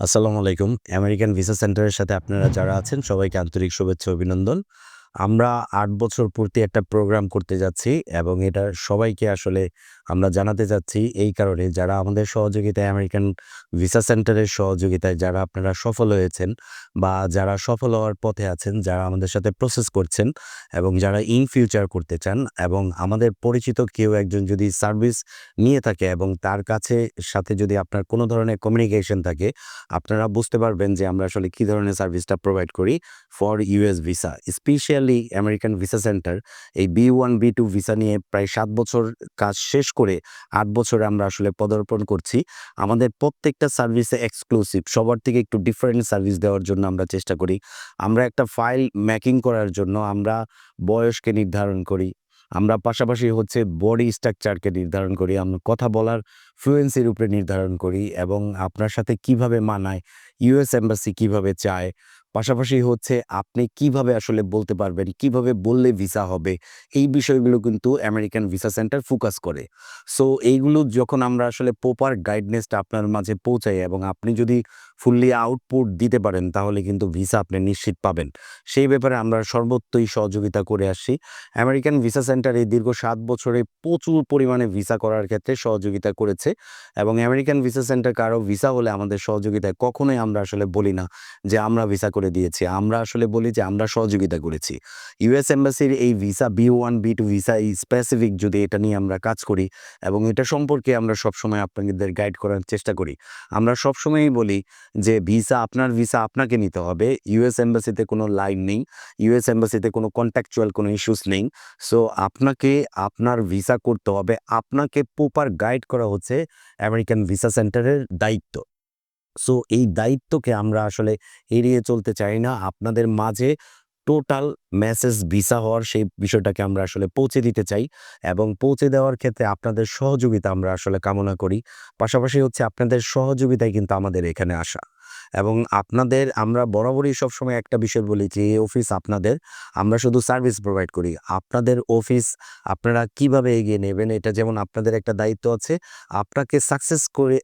আসসালামু আলাইকুম। American visa সেন্টারের সাথে আপনারা যারা আছেন সবাইকে আন্তরিক শুভেচ্ছা অভিনন্দন। আমরা আট বছর পূর্তি একটা প্রোগ্রাম করতে যাচ্ছি এবং এটা সবাইকে আসলে আমরা জানাতে চাচ্ছি এই কারণে যারা আমাদের সহযোগিতায় আমেরিকান ভিসা সেন্টারের সহযোগিতায় যারা আপনারা সফল হয়েছেন বা যারা সফল হওয়ার পথে আছেন, যারা আমাদের সাথে প্রসেস করছেন এবং যারা ইন ফিউচার করতে চান এবং আমাদের পরিচিত কেউ একজন যদি সার্ভিস নিয়ে থাকে এবং তার কাছে সাথে যদি আপনার কোনো ধরনের কমিউনিকেশন থাকে, আপনারা বুঝতে পারবেন যে আমরা আসলে কী ধরনের সার্ভিসটা প্রোভাইড করি for US visa. Specially American visa centre এই B one B two visa নিয়ে প্রায় সাত বছর কাজ শেষ করে আট বছরে আমরা আসলে পদার্পণ করছি। আমাদের প্রত্যেকটা সার্ভিসে এক্সক্লুসিভ সবার থেকে একটু ডিফারেন্ট সার্ভিস দেওয়ার জন্য আমরা চেষ্টা করি। আমরা একটা ফাইল ম্যাকিং করার জন্য আমরা বয়সকে নির্ধারণ করি। আমরা পাশাপাশি হচ্ছে বডি স্ট্রাকচারকে নির্ধারণ করি। আমরা কথা বলার ফ্লুয়েন্সির উপরে নির্ধারণ করি এবং আপনার সাথে কীভাবে মানায়, ইউএস এম্বাসি কীভাবে চায়, পাশাপাশি হচ্ছে আপনি কীভাবে আসলে বলতে পারবেন, কীভাবে বললে ভিসা হবে, এই বিষয়গুলো কিন্তু আমেরিকান ভিসা সেন্টার ফোকাস করে। সো এইগুলো যখন আমরা আসলে প্রপার গাইডনেসটা আপনার মাঝে পৌঁছাই এবং আপনি যদি ফুললি আউটপুট দিতে পারেন তাহলে কিন্তু ভিসা আপনি নিশ্চিত পাবেন। সেই ব্যাপারে আমরা সর্বত্রই সহযোগিতা করে আসছি। আমেরিকান ভিসা সেন্টার এই দীর্ঘ সাত বছরে প্রচুর পরিমাণে ভিসা করার ক্ষেত্রে সহযোগিতা করেছে এবং আমেরিকান ভিসা সেন্টার কারও ভিসা হলে আমাদের সহযোগিতায় কখনোই আমরা আসলে বলি না যে আমরা ভিসা দিয়েছি। আমরা আসলে বলি যে আমরা সহযোগিতা করেছি। ইউএস এম্বাসির এই visa B one B two visa এই স্পেসিফিক যদি এটা নিয়ে আমরা কাজ করি এবং এটা সম্পর্কে আমরা সবসময় আপনাদের গাইড করার চেষ্টা করি। আমরা সবসময়ই বলি যে ভিসা আপনার ভিসা আপনাকে নিতে হবে। ইউএস এম্বাসিতে কোনো লাইন নেই। ইউএস এম্বাসিতে কোনো কন্ট্রাকচুয়াল কোনো ইস্যুস নেই। সো আপনাকে, আপনার ভিসা করতে হবে। আপনাকে প্রপার গাইড করা হচ্ছে আমেরিকান ভিসা সেন্টারের দায়িত্ব। সো এই দায়িত্বকে আমরা আসলে এড়িয়ে চলতে চাই না। আপনাদের মাঝে টোটাল মেসেজ ভিসা হওয়ার সেই বিষয়টাকে আমরা আসলে পৌঁছে দিতে চাই এবং পৌঁছে দেওয়ার ক্ষেত্রে আপনাদের সহযোগিতা আমরা আসলে কামনা করি। পাশাপাশি হচ্ছে আপনাদের সহযোগিতায় কিন্তু আমাদের এখানে আসা এবং আপনাদের আমরা বরাবরই সবসময় একটা বিষয় বলি যে এই অফিস আপনাদের। আমরা শুধু সার্ভিস প্রোভাইড করি। আপনাদের অফিস আপনারা কীভাবে এগিয়ে নেবেন এটা যেমন আপনাদের একটা দায়িত্ব আছে, আপনাকে সাকসেস করে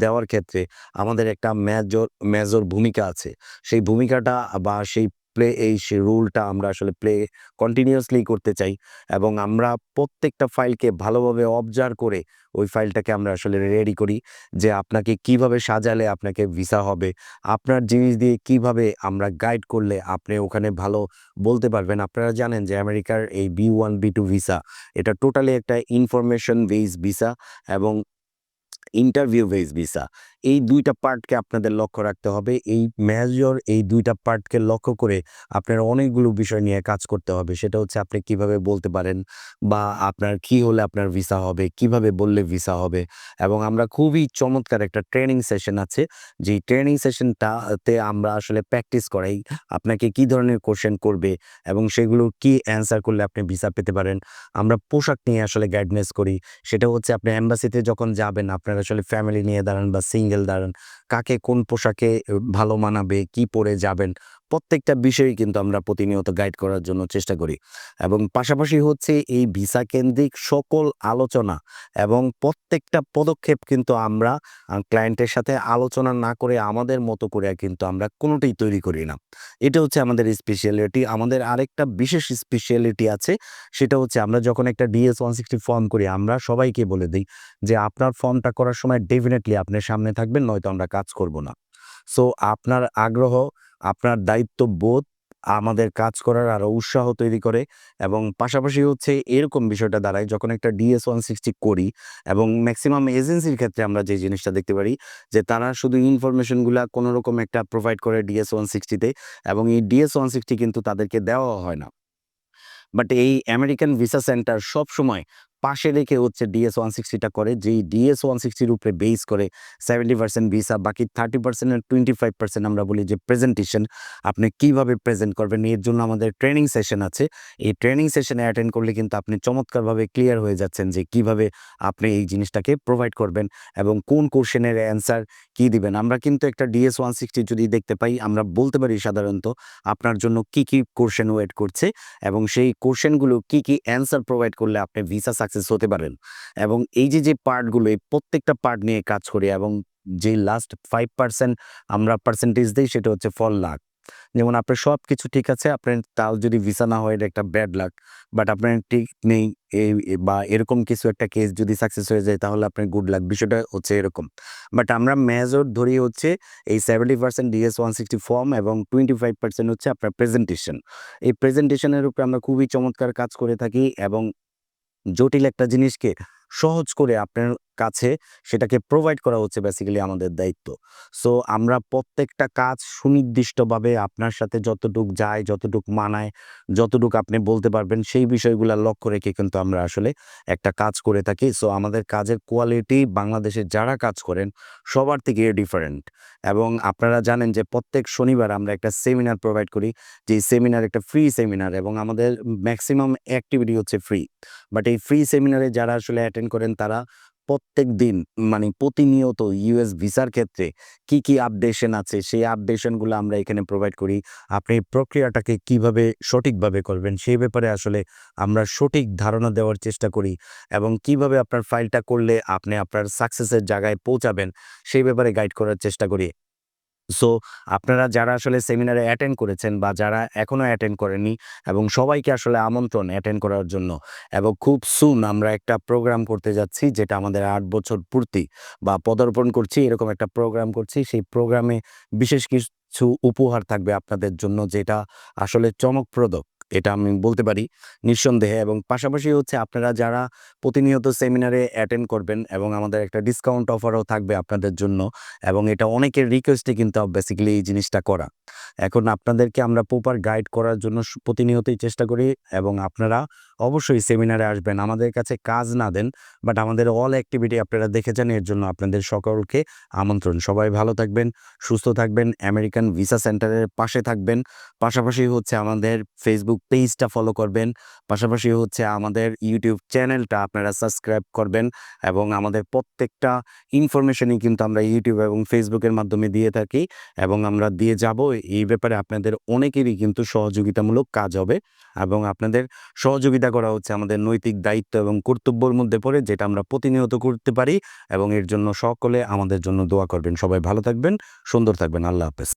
দেওয়ার ক্ষেত্রে আমাদের একটা মেজর মেজর ভূমিকা আছে। সেই ভূমিকাটা বা সেই প্লে এই সেই রোলটা আমরা আসলে প্লে কন্টিনিউয়াসলি করতে চাই এবং আমরা প্রত্যেকটা ফাইলকে ভালোভাবে অবজার্ভ করে ওই ফাইলটাকে আমরা আসলে রেডি করি যে আপনাকে কীভাবে সাজালে আপনাকে ভিসা হবে, আপনার জিনিস দিয়ে কীভাবে আমরা গাইড করলে আপনি ওখানে ভালো বলতে পারবেন। আপনারা জানেন যে আমেরিকার এই B one B two visa এটা টোটালি একটা ইনফরমেশন বেস ভিসা এবং ইন্টারভিউ বেস ভিসা। এই দুইটা পার্টকে আপনাদের লক্ষ্য রাখতে হবে। এই মেজর এই দুইটা পার্টকে লক্ষ্য করে আপনার অনেকগুলো বিষয় নিয়ে কাজ করতে হবে। সেটা হচ্ছে আপনি কীভাবে বলতে পারেন বা আপনার কি হলে আপনার ভিসা হবে, কীভাবে বললে ভিসা হবে এবং আমরা খুবই চমৎকার একটা ট্রেনিং সেশন আছে। যেই ট্রেনিং সেশনটাতে আমরা আসলে প্র্যাকটিস করাই আপনাকে কি ধরনের কোয়েশ্চেন করবে এবং সেগুলো কি অ্যান্সার করলে আপনি ভিসা পেতে পারেন। আমরা পোশাক নিয়ে আসলে গাইডনেস করি। সেটা হচ্ছে আপনি অ্যাম্বাসিতে যখন যাবেন আপনার আসলে ফ্যামিলি নিয়ে দাঁড়ান বা সিঙ্গেল দাঁড়ান, কাকে কোন পোশাকে ভালো মানাবে, কি পরে যাবেন, প্রত্যেকটা বিষয়ই কিন্তু আমরা প্রতিনিয়ত গাইড করার জন্য চেষ্টা করি এবং পাশাপাশি হচ্ছে এই ভিসা কেন্দ্রিক সকল আলোচনা এবং প্রত্যেকটা পদক্ষেপ কিন্তু আমরা ক্লায়েন্টের সাথে আলোচনা না করে আমাদের মতো করে কিন্তু আমরা কোনোটাই তৈরি করি না। এটা হচ্ছে আমাদের স্পেশালিটি। আমাদের আরেকটা বিশেষ স্পেশালিটি আছে। সেটা হচ্ছে আমরা যখন একটা DS-160 ফর্ম করি আমরা সবাইকে বলে দিই যে আপনার ফর্মটা করার সময় ডেফিনেটলি আপনি সামনে থাকবেন নয়তো আমরা কাজ করব না। সো আপনার আগ্রহ, আপনার দায়িত্ববোধ আমাদের কাজ করার আরও উৎসাহ তৈরি করে এবং পাশাপাশি হচ্ছে এরকম বিষয়টা দাঁড়ায় যখন একটা ডিএস ওয়ান সিক্সটি করি এবং ম্যাক্সিমাম এজেন্সির ক্ষেত্রে আমরা যে জিনিসটা দেখতে পারি যে তারা শুধু ইনফরমেশনগুলা কোনোরকম একটা প্রোভাইড করে ডিএস ওয়ান সিক্সটিতে এবং এই ডিএস ওয়ান সিক্সটি কিন্তু তাদেরকে দেওয়া হয় না। বাট এই আমেরিকান ভিসা সেন্টার সবসময় পাশে রেখে হচ্ছে ডিএস ওয়ান সিক্সটিটা করে যেই ডিএস ওয়ান সিক্সটির উপরে বেস করে 70% ভিসা বাকি 30% এর 25% আমরা বলি যে প্রেজেন্টেশন আপনি কীভাবে প্রেজেন্ট করবেন এর জন্য আমাদের ট্রেনিং সেশন আছে। এই ট্রেনিং সেশনে অ্যাটেন্ড করলে কিন্তু আপনি চমৎকারভাবে ক্লিয়ার হয়ে যাচ্ছেন যে কীভাবে আপনি এই জিনিসটাকে প্রোভাইড করবেন এবং কোন কোয়েশ্চেনের অ্যান্সার কি দিবেন। আমরা কিন্তু একটা ডিএস ওয়ান সিক্সটি যদি দেখতে পাই আমরা বলতে পারি সাধারণত আপনার জন্য কি, কি কোয়েশ্চেন ওয়েট করছে এবং সেই কোয়েশ্চেনগুলো কি, কি অ্যান্সার প্রোভাইড করলে আপনি ভিসা সাকসেস হতে পারেন। এবং এই যে, যে পার্টগুলো এই প্রত্যেকটা পার্ট নিয়ে কাজ করি এবং যে লাস্ট ফাইভ পার্সেন্ট আমরা পার্সেন্টেজ দিই সেটা হচ্ছে ফল লাখ যেমন আপনার সব কিছু ঠিক আছে আপনার তাও যদি ভিসা না হয় এটা একটা ব্যাড লাক বাট আপনার ঠিক নেই বা এরকম কিছু একটা কেস যদি সাকসেস হয়ে যায় তাহলে আপনার গুড লাক বিষয়টা হচ্ছে এরকম। বাট আমরা মেজর ধরি হচ্ছে এই seventy percent DS one sixty form এবং টোয়েন্টি ফাইভ পার্সেন্ট হচ্ছে আপনার প্রেজেন্টেশন এই প্রেজেন্টেশনের উপরে আমরা খুবই চমৎকার কাজ করে থাকি এবং জটিল একটা জিনিসকে সহজ করে আপনার কাছে সেটাকে প্রোভাইড করা হচ্ছে বেসিক্যালি আমাদের দায়িত্ব। সো আমরা প্রত্যেকটা কাজ সুনির্দিষ্টভাবে আপনার সাথে যতটুক যায়, যতটুক মানায়, যতটুক আপনি বলতে পারবেন, সেই বিষয়গুলো লক্ষ্য রেখে কিন্তু আমরা আসলে একটা কাজ করে থাকি। সো আমাদের কাজের কোয়ালিটি বাংলাদেশে যারা কাজ করেন, সবার থেকে ডিফারেন্ট এবং আপনারা জানেন যে প্রত্যেক শনিবার আমরা একটা সেমিনার প্রোভাইড করি, যে সেমিনার একটা ফ্রি সেমিনার এবং আমাদের ম্যাক্সিমাম অ্যাক্টিভিটি হচ্ছে ফ্রি বাট এই ফ্রি সেমিনারে যারা আসলে অ্যাটেন্ড করেন, তারা প্রত্যেক দিন মানে প্রতিনিয়ত ইউএস ভিসার ক্ষেত্রে কি কি আপডেশন আছে, সেই আপডেশনগুলো আমরা এখানে প্রোভাইড করি। আপনি প্রক্রিয়াটাকে কীভাবে সঠিকভাবে করবেন, সেই ব্যাপারে আসলে আমরা সঠিক ধারণা দেওয়ার চেষ্টা করি এবং কীভাবে আপনার ফাইলটা করলে আপনি আপনার সাকসেসের জায়গায় পৌঁছাবেন, সেই ব্যাপারে গাইড করার চেষ্টা করি। সো আপনারা যারা আসলে সেমিনারে অ্যাটেন্ড করেছেন বা যারা এখনও অ্যাটেন্ড করেনি এবং সবাইকে আসলে আমন্ত্রণ অ্যাটেন্ড করার জন্য এবং খুব সুন আমরা একটা প্রোগ্রাম করতে যাচ্ছি যেটা আমাদের আট বছর পূর্তি বা পদার্পণ করছি, এরকম একটা প্রোগ্রাম করছি। সেই প্রোগ্রামে বিশেষ কিছু উপহার থাকবে আপনাদের জন্য যেটা আসলে চমকপ্রদ। এটা আমি বলতে পারি নিঃসন্দেহে এবং পাশাপাশি হচ্ছে আপনারা যারা প্রতিনিয়ত সেমিনারে অ্যাটেন্ড করবেন এবং আমাদের একটা ডিসকাউন্ট অফারও থাকবে আপনাদের জন্য এবং এটা অনেকের রিকোয়েস্টে কিন্তু বেসিক্যালি এই জিনিসটা করা। এখন আপনাদেরকে আমরা প্রপার গাইড করার জন্য প্রতিনিয়তই চেষ্টা করি এবং আপনারা অবশ্যই সেমিনারে আসবেন। আমাদের কাছে কাজ না দেন বাট আমাদের অল অ্যাক্টিভিটি আপনারা দেখে যান, এর জন্য আপনাদের সকলকে আমন্ত্রণ। সবাই ভালো থাকবেন, সুস্থ থাকবেন আমেরিকান ভিসা সেন্টারের পাশে থাকবেন। পাশাপাশি হচ্ছে আমাদের ফেসবুক পেজটা ফলো করবেন। পাশাপাশি হচ্ছে আমাদের ইউটিউব চ্যানেলটা আপনারা সাবস্ক্রাইব করবেন এবং আমাদের প্রত্যেকটা ইনফরমেশনই কিন্তু আমরা ইউটিউব এবং ফেসবুকের মাধ্যমে দিয়ে থাকি এবং আমরা দিয়ে যাব। এই ব্যাপারে আপনাদের অনেকেরই কিন্তু সহযোগিতামূলক কাজ হবে এবং আপনাদের সহযোগিতা করা হচ্ছে আমাদের নৈতিক দায়িত্ব এবং কর্তব্যর মধ্যে পড়ে যেটা আমরা প্রতিনিয়ত করতে পারি এবং এর জন্য সকলে আমাদের জন্য দোয়া করবেন। সবাই ভালো থাকবেন, সুন্দর থাকবেন। আল্লাহ হাফেজ।